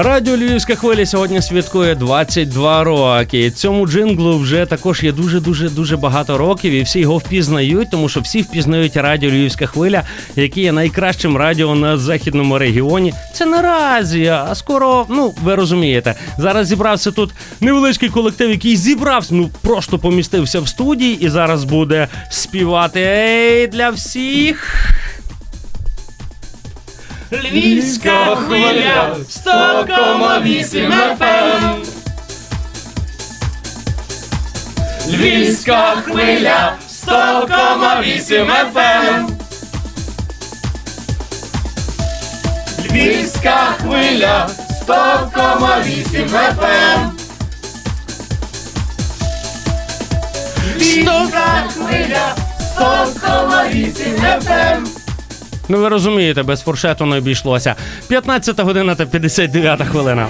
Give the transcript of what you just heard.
Радіо Львівська хвиля сьогодні святкує 22 роки. Цьому джинглу вже також є дуже дуже дуже багато років, і всі його впізнають, тому що всі впізнають радіо Львівська хвиля, яке є найкращим радіо на західному регіоні. Це наразі, а скоро, ну ви розумієте, зараз зібрався тут невеличкий колектив, який зібрався, ну просто помістився в студії, і зараз буде співати ей для всіх. Львівська хвиля 100,8 FM. Львівська хвиля 100,8 FM. Львівська хвиля 100,8 FM. Львівська хвиля 100,8 FM. Ну ви розумієте, без фуршету не обійшлося. 15 година та 59 хвилина.